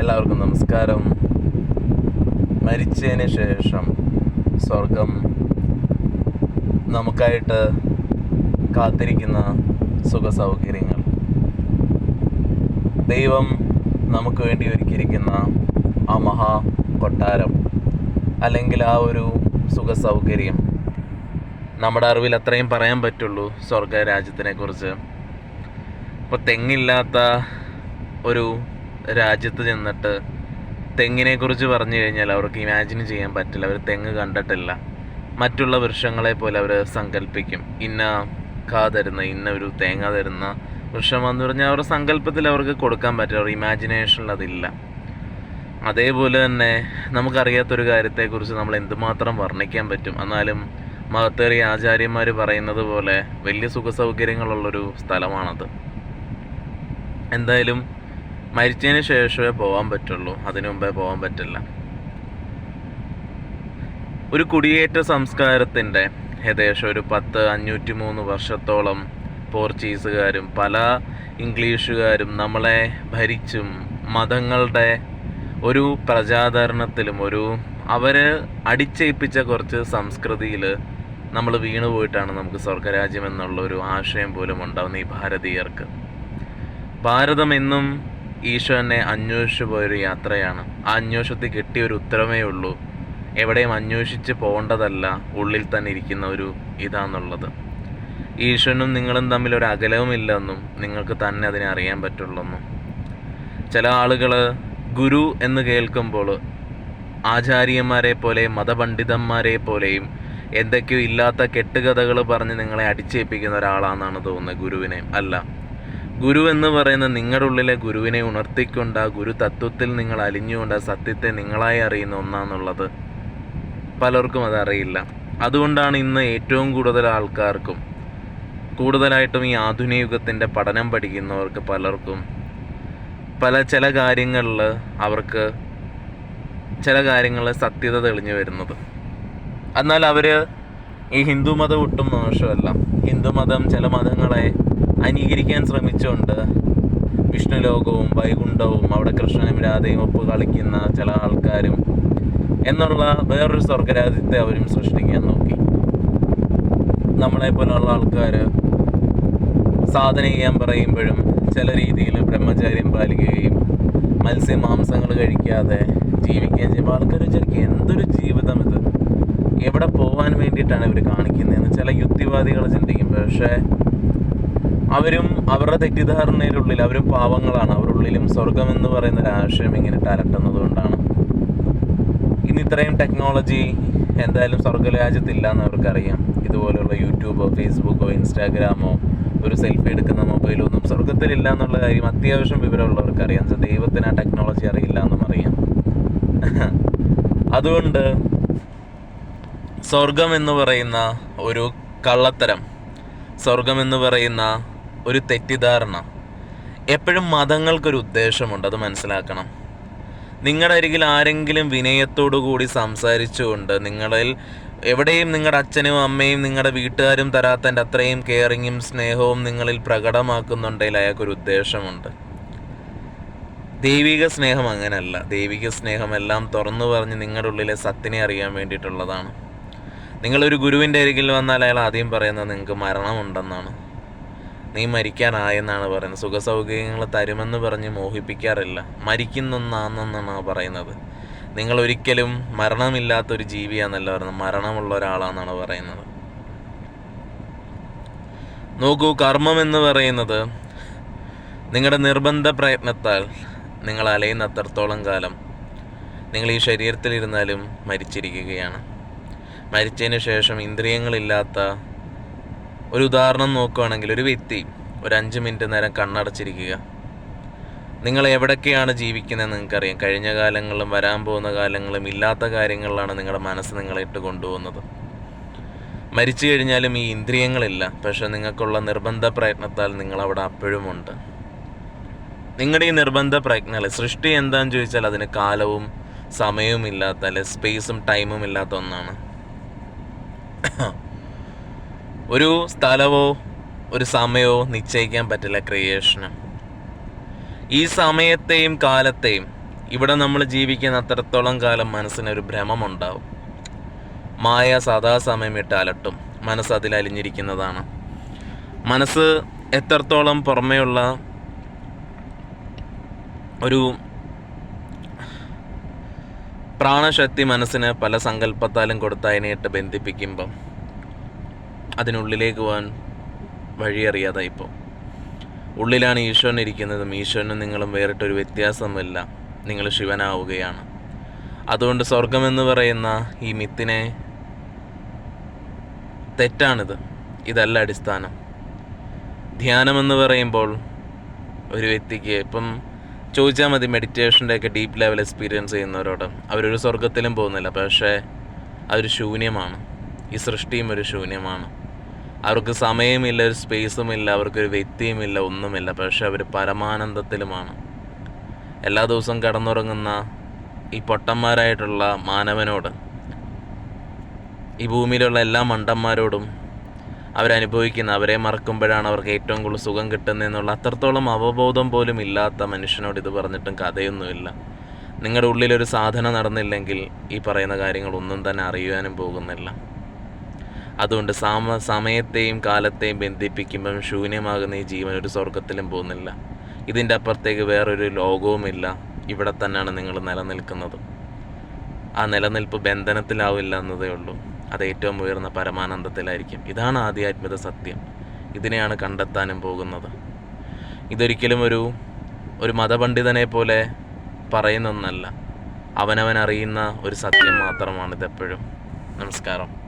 എല്ലാവർക്കും നമസ്കാരം. മരിച്ചതിന് ശേഷം സ്വർഗം നമുക്കായിട്ട് കാത്തിരിക്കുന്ന സുഖ സൗകര്യങ്ങൾ ദൈവം നമുക്ക് വേണ്ടി ഒരുക്കിയിരിക്കുന്ന ആ മഹാ കൊട്ടാരം അല്ലെങ്കിൽ ആ ഒരു സുഖ സൗകര്യം നമ്മുടെ അറിവിൽ അത്രയും പറയാൻ പറ്റുള്ളൂ സ്വർഗരാജ്യത്തിനെക്കുറിച്ച് രാജ്യത്തിനെ കുറിച്ച്. ഇപ്പോൾ തെങ്ങില്ലാത്ത ഒരു രാജ്യത്ത് ചെന്നിട്ട് തെങ്ങിനെ കുറിച്ച് പറഞ്ഞു കഴിഞ്ഞാൽ അവർക്ക് ഇമാജിൻ ചെയ്യാൻ പറ്റില്ല. അവർ തെങ്ങ് കണ്ടിട്ടില്ല. മറ്റുള്ള വൃക്ഷങ്ങളെ പോലെ അവർ സങ്കല്പിക്കും ഇന്ന കാ തരുന്ന ഇന്ന ഒരു തേങ്ങ തരുന്ന വൃക്ഷമെന്ന് പറഞ്ഞാൽ അവരുടെ സങ്കല്പത്തിൽ അവർക്ക് കൊടുക്കാൻ പറ്റില്ല. അവരുടെ ഇമാജിനേഷനിൽ അതില്ല. അതേപോലെ തന്നെ നമുക്കറിയാത്തൊരു കാര്യത്തെക്കുറിച്ച് നമ്മൾ എന്തുമാത്രം വർണിക്കാൻ പറ്റും. എന്നാലും മഹത്തേറിയ ആചാര്യന്മാർ പറയുന്നത് പോലെ വലിയ സുഖസൗകര്യങ്ങളുള്ളൊരു സ്ഥലമാണത്. എന്തായാലും മരിച്ചതിന് ശേഷമേ പോകാൻ പറ്റുള്ളൂ. അതിനു മുമ്പേ പോകാൻ പറ്റില്ല. ഒരു കുടിയേറ്റ സംസ്കാരത്തിന്റെ ഏകദേശം ഒരു പത്ത് അഞ്ഞൂറ്റി മൂന്ന് വർഷത്തോളം പോർച്ചുഗീസുകാരും പല ഇംഗ്ലീഷുകാരും നമ്മളെ ഭരിച്ചും മതങ്ങളുടെ ഒരു പ്രജാതരണത്തിലും ഒരു അവർ അടിച്ചേൽപ്പിച്ച കുറച്ച് സംസ്കൃതിയിൽ നമ്മൾ വീണു പോയിട്ടാണ് നമുക്ക് സ്വർഗരാജ്യം എന്നുള്ള ഒരു ആശയം പോലും ഉണ്ടാകുന്ന ഈ ഭാരതീയർക്ക്. ഭാരതം എന്നും ഈശോനെ അന്വേഷിച്ചു പോയൊരു യാത്രയാണ്. ആ അന്വേഷണത്തിൽ കിട്ടിയ ഒരു ഉത്തരമേ ഉള്ളൂ. എവിടെയും അന്വേഷിച്ച് പോകേണ്ടതല്ല ഉള്ളിൽ തന്നെ ഇരിക്കുന്ന ഒരു ഇതാന്നുള്ളത്. ഈശ്വരനും നിങ്ങളും തമ്മിൽ ഒരു അകലവുമില്ലെന്നും നിങ്ങൾക്ക് തന്നെ അതിനെ അറിയാൻ പറ്റുള്ളെന്നും. ചില ആളുകൾ ഗുരു എന്ന് കേൾക്കുമ്പോൾ ആചാര്യന്മാരെ പോലെ മതപണ്ഡിതന്മാരെ പോലെയും എന്തൊക്കെയോ ഇല്ലാത്ത കെട്ടുകഥകൾ പറഞ്ഞ് നിങ്ങളെ അടിച്ചേൽപ്പിക്കുന്ന ഒരാളാണെന്നാണ് തോന്നുന്നത് ഗുരുവിനെ. അല്ല ഗുരു എന്ന് പറയുന്ന നിങ്ങളുടെ ഉള്ളിലെ ഗുരുവിനെ ഉണർത്തിക്കൊണ്ട് ആ ഗുരു തത്വത്തിൽ നിങ്ങൾ അലിഞ്ഞുകൊണ്ട് ആ സത്യത്തെ നിങ്ങളായി അറിയുന്ന ഒന്നാന്നുള്ളത് പലർക്കും അതറിയില്ല അതുകൊണ്ടാണ് ഇന്ന് ഏറ്റവും കൂടുതൽ ആൾക്കാർക്കും കൂടുതലായിട്ടും ഈ ആധുനിക യുഗത്തിന്റെ പഠനം പഠിക്കുന്നവർക്ക് പലർക്കും പല ചില കാര്യങ്ങളിൽ അവർക്ക് ചില കാര്യങ്ങളിൽ സത്യത തെളിഞ്ഞു വരുന്നത്. എന്നാൽ അവർ ഈ ഹിന്ദു മതം ഒട്ടും മോശമല്ല. ഹിന്ദു മതം ചില മതങ്ങളെ അനുകരിക്കാൻ ശ്രമിച്ചുകൊണ്ട് വിഷ്ണുലോകവും വൈകുണ്ഠവും അവിടെ കൃഷ്ണനും രാധയും ഒപ്പ് കളിക്കുന്ന ചില ആൾക്കാരും എന്നുള്ള വേറൊരു സ്വർഗരാജ്യത്തെ അവരും സൃഷ്ടിക്കാൻ നോക്കി. നമ്മളെ പോലുള്ള ആൾക്കാർ സാധന ചെയ്യാൻ പറയുമ്പോഴും ചില രീതിയിൽ ബ്രഹ്മചാര്യം പാലിക്കുകയും മത്സ്യമാംസങ്ങൾ കഴിക്കാതെ ജീവിക്കുകയും ചെയ്യുമ്പോൾ ആൾക്കാർ വിചാരിക്കും എന്തൊരു ജീവിതം ഇത്? എവിടെ പോകാൻ വേണ്ടിയിട്ടാണ് ഇവർ കാണിക്കുന്നതെന്ന്? ചില യുക്തിവാദികൾ ചിന്തിക്കും. പക്ഷേ അവരും അവരുടെ തെറ്റിദ്ധാരണയിലുള്ളിൽ അവരും പാവങ്ങളാണ്. അവരുള്ളിലും സ്വർഗം എന്ന് പറയുന്ന ഒരു ആശയം ഇങ്ങനെ അലട്ടുന്നത് കൊണ്ടാണ്. ഇന്ന് ഇത്രയും ടെക്നോളജി എന്തായാലും സ്വർഗരാജ്യത്തില്ല എന്ന് അവർക്കറിയാം. ഇതുപോലെയുള്ള യൂട്യൂബോ ഫേസ്ബുക്കോ ഇൻസ്റ്റാഗ്രാമോ ഒരു സെൽഫി എടുക്കുന്ന മൊബൈലോ ഒന്നും സ്വർഗത്തിലില്ല എന്നുള്ള കാര്യം അത്യാവശ്യം വിവരമുള്ളവർക്കറിയാം. ദൈവത്തിന് ആ ടെക്നോളജി അറിയില്ല എന്നും അറിയാം. അതുകൊണ്ട് സ്വർഗം എന്ന് പറയുന്ന ഒരു കള്ളത്തരം സ്വർഗം എന്ന് പറയുന്ന ഒരു തെറ്റിദ്ധാരണ. എപ്പോഴും മതങ്ങൾക്കൊരു ഉദ്ദേശമുണ്ട് അത് മനസ്സിലാക്കണം. നിങ്ങളുടെ അരികിൽ ആരെങ്കിലും വിനയത്തോടു കൂടി സംസാരിച്ചുകൊണ്ട് നിങ്ങളിൽ എവിടെയും നിങ്ങളുടെ അച്ഛനും അമ്മയും നിങ്ങളുടെ വീട്ടുകാരും തരാത്തന്റെ അത്രയും കെയറിങ്ങും സ്നേഹവും നിങ്ങളിൽ പ്രകടമാക്കുന്നുണ്ടെങ്കിൽ അയാൾക്കൊരു ഉദ്ദേശമുണ്ട്. ദൈവിക സ്നേഹം അങ്ങനെയല്ല. ദൈവിക സ്നേഹം എല്ലാം തുറന്നു പറഞ്ഞ് നിങ്ങളുടെ ഉള്ളിലെ സത്തിനെ അറിയാൻ വേണ്ടിയിട്ടുള്ളതാണ്. നിങ്ങളൊരു ഗുരുവിന്റെ അരികിൽ വന്നാൽ അയാൾ ആദ്യം പറയുന്നത് നിങ്ങൾക്ക് മരണമുണ്ടെന്നാണ്. നീ മരിക്കാനായെന്നാണ് പറയുന്നത്. സുഖസൗകര്യങ്ങൾ തരുമെന്ന് പറഞ്ഞ് മോഹിപ്പിക്കാറില്ല. മരിക്കുന്നൊന്നാണെന്നാണ് പറയുന്നത്. നിങ്ങൾ ഒരിക്കലും മരണമില്ലാത്തൊരു ജീവിയാണെന്നല്ല പറയുന്നത്. മരണമുള്ള ഒരാളാണെന്നാണ് പറയുന്നത്. നോക്കൂ കർമ്മം എന്ന് പറയുന്നത് നിങ്ങളുടെ നിർബന്ധ പ്രയത്നത്താൽ നിങ്ങൾ അലയുന്ന അത്രത്തോളം കാലം നിങ്ങൾ ഈ ശരീരത്തിലിരുന്നാലും മരിച്ചിരിക്കുകയാണ്. മരിച്ചതിന് ശേഷം ഇന്ദ്രിയങ്ങളില്ലാത്ത ഒരു ഉദാഹരണം നോക്കുകയാണെങ്കിൽ ഒരു വ്യക്തി ഒരു അഞ്ച് മിനിറ്റ് നേരം കണ്ണടച്ചിരിക്കുക. നിങ്ങൾ എവിടൊക്കെയാണ് ജീവിക്കുന്നത് നിങ്ങൾക്കറിയാം. കഴിഞ്ഞ കാലങ്ങളിലും വരാൻ പോകുന്ന കാലങ്ങളും ഇല്ലാത്ത കാര്യങ്ങളിലാണ് നിങ്ങളുടെ മനസ്സ് നിങ്ങളെ ഇട്ട് കൊണ്ടുപോകുന്നത്. മരിച്ചു കഴിഞ്ഞാലും ഈ ഇന്ദ്രിയങ്ങളില്ല. പക്ഷെ നിങ്ങൾക്കുള്ള നിർബന്ധ പ്രയത്നത്താൽ നിങ്ങളവിടെ അപ്പോഴുമുണ്ട് നിങ്ങളുടെ ഈ നിർബന്ധ പ്രയത്നങ്ങൾ സൃഷ്ടി എന്താന്ന് ചോദിച്ചാൽ അതിന് കാലവും സമയവും ഇല്ലാത്ത അല്ലെ? സ്പേസും ടൈമും ഇല്ലാത്ത ഒന്നാണ്. ഒരു സ്ഥലമോ ഒരു സമയമോ നിശ്ചയിക്കാൻ പറ്റില്ല ക്രിയേഷന്. ഈ സമയത്തെയും കാലത്തെയും ഇവിടെ നമ്മൾ ജീവിക്കുന്ന അത്രത്തോളം കാലം മനസ്സിനൊരു ഭ്രമമുണ്ടാവും. മായ സദാസമയം ഇട്ട് അലട്ടും. മനസ്സ് അതിൽ അലിഞ്ഞിരിക്കുന്നതാണ്. മനസ്സ് എത്രത്തോളം പുറമേയുള്ള ഒരു പ്രാണശക്തി മനസ്സിന് പല സങ്കല്പത്താലും കൊടുത്ത് അതിനെയിട്ട് ബന്ധിപ്പിക്കുമ്പം അതിനുള്ളിലേക്ക് പോകാൻ വഴിയറിയാതെ ഇപ്പോൾ ഉള്ളിലാണ് ഈശ്വരൻ ഇരിക്കുന്നതും ഈശ്വരനും നിങ്ങളും വേറിട്ടൊരു വ്യത്യാസമില്ല നിങ്ങൾ ശിവനാവുകയാണ്. അതുകൊണ്ട് സ്വർഗമെന്ന് പറയുന്ന ഈ മിത്തിനെ തെറ്റാണിത്. ഇതല്ല അടിസ്ഥാനം. ധ്യാനമെന്ന് പറയുമ്പോൾ ഒരു വ്യക്തിക്ക് ഇപ്പം ചോദിച്ചാൽ മതി മെഡിറ്റേഷന്റെ ഒക്കെ ഡീപ്പ് ലെവൽ എക്സ്പീരിയൻസ് ചെയ്യുന്നവരോട്. അവരൊരു സ്വർഗത്തിലും പോകുന്നില്ല പക്ഷേ അതൊരു ശൂന്യമാണ്. ഈ സൃഷ്ടിയും ഒരു ശൂന്യമാണ്. അവർക്ക് സമയമില്ല ഒരു സ്പേസും ഇല്ല അവർക്കൊരു വ്യക്തിയുമില്ല ഒന്നുമില്ല. പക്ഷെ അവർ പരമാനന്ദത്തിലുമാണ്. എല്ലാ ദിവസവും കടന്നുറങ്ങുന്ന ഈ പൊട്ടന്മാരായിട്ടുള്ള മാനവനോട് ഈ ഭൂമിയിലുള്ള എല്ലാ മണ്ടന്മാരോടും അവരനുഭവിക്കുന്ന അവരെ മറക്കുമ്പോഴാണ് അവർക്ക് ഏറ്റവും കൂടുതൽ സുഖം കിട്ടുന്നതെന്നുള്ള അത്രത്തോളം അവബോധം പോലും ഇല്ലാത്ത മനുഷ്യനോട് ഇത് പറഞ്ഞിട്ടും കഥയൊന്നുമില്ല. നിങ്ങളുടെ ഉള്ളിലൊരു സാധന നടന്നില്ലെങ്കിൽ ഈ പറയുന്ന കാര്യങ്ങളൊന്നും തന്നെ അറിയുവാനും പോകുന്നില്ല. അതുകൊണ്ട് സമ സമയത്തെയും കാലത്തെയും ബന്ധിപ്പിക്കുമ്പം ശൂന്യമാകുന്ന ഈ ജീവൻ ഒരു സ്വർഗത്തിലും പോകുന്നില്ല. ഇതിന്റെ അപ്പുറത്തേക്ക് വേറൊരു ലോകവുമില്ല. ഇവിടെ തന്നെയാണ് നിങ്ങൾ നിലനിൽക്കുന്നത്. ആ നിലനിൽപ്പ് ബന്ധനത്തിലാവില്ല എന്നതേ ഉള്ളൂ. അത് ഏറ്റവും ഉയർന്ന പരമാനന്ദത്തിലായിരിക്കും. ഇതാണ് ആധ്യാത്മിക സത്യം. ഇതിനെയാണ് കണ്ടെത്താനും പോകുന്നത്. ഇതൊരിക്കലും ഒരു ഒരു മതപണ്ഡിതനെ പോലെ പറയുന്നൊന്നല്ല. അവനവൻ അറിയുന്ന ഒരു സത്യം മാത്രമാണ് മാത്രമാണിതെപ്പോഴും. നമസ്കാരം.